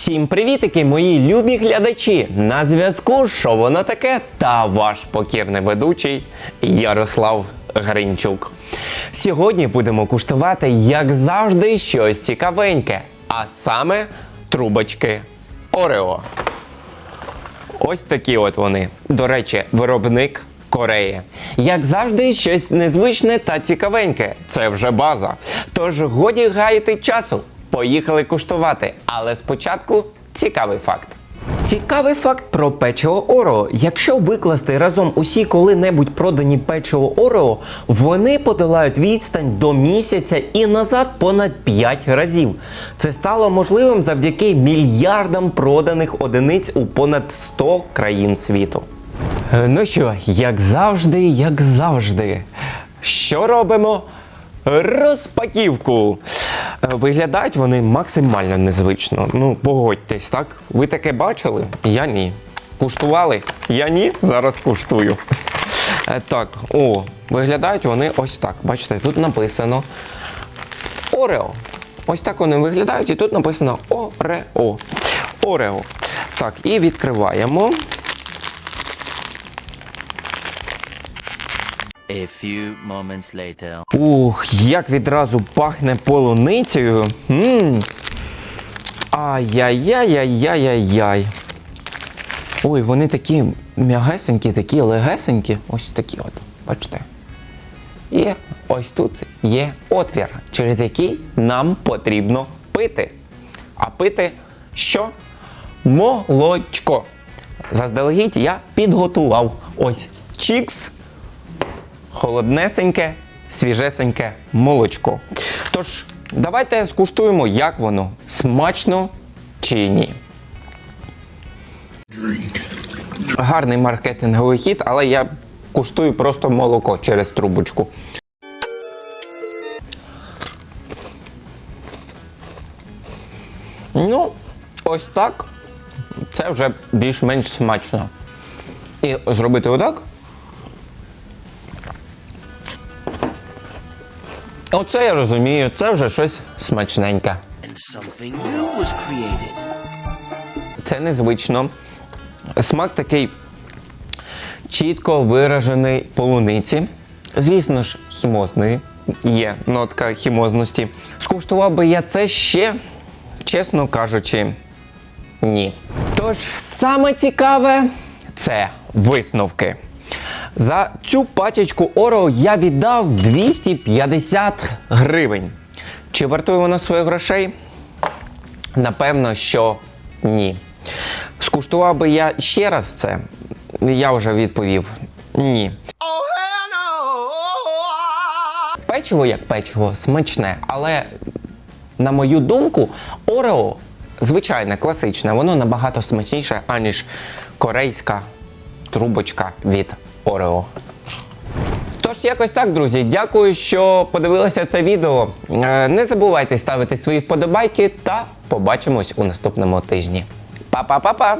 Всім привітики, мої любі глядачі! На зв'язку що воно таке? Та ваш покірний ведучий Ярослав Гринчук. Сьогодні будемо куштувати, як завжди, щось цікавеньке, а саме трубочки Орео. Ось такі от вони. До речі, виробник Кореї. Як завжди, щось незвичне та цікавеньке. Це вже база. Тож годі гаяти часу. Поїхали куштувати. Але спочатку цікавий факт. Цікавий факт про печиво Орео. Якщо викласти разом усі коли-небудь продані печиво Орео, вони подолають відстань до місяця і назад понад 5 разів. Це стало можливим завдяки мільярдам проданих одиниць у понад 100 країн світу. Е, Ну що, як завжди, як завжди. Що робимо? Розпаківку. Е, Виглядають вони максимально незвично. Ну, погодьтесь, так? Ви таке бачили? Я ні. Куштували? Я ні. Зараз куштую. Е, Так, о, виглядають вони ось так. Бачите, тут написано Орео. Ось так вони виглядають, і тут написано Орео. Орео. Так, і відкриваємо. A few moments later. Ух, як відразу пахне полуницею. Мм. Ай-яй-яй-яй-яй-яй. Ой, вони такі м'ягесенькі, такі легесенькі. Ось такі от. Бачите. І ось тут є отвір, через який нам потрібно пити. А пити що? Молочко. Заздалегідь я підготував. Ось чікс холоднесеньке, свіжесеньке молочко. Тож, давайте скуштуємо, як воно смачно чи ні. Гарний маркетинговий хід, але я куштую просто молоко через трубочку. Ну, ось так. Це вже більш-менш смачно. І зробити отак. Оце я розумію, це вже щось смачненьке. Це незвично. Смак такий чітко виражений полуниці. Звісно ж, хімозний. Є нотка хімозності. Скуштував би я це ще, чесно кажучи, ні. Тож, саме цікаве це висновки. За цю пачечку Орео я віддав 250 гривень. Чи вартує вона своїх грошей? Напевно, що ні. Скуштував би я ще раз це. Я вже відповів ні. Печиво як печиво, смачне, але на мою думку, Орео звичайне, класичне, воно набагато смачніше, аніж корейська трубочка від Орео. Тож, якось так, друзі. Дякую, що подивилися це відео. Е, Не забувайте ставити свої вподобайки та побачимось у наступному тижні. Па-па-па-па!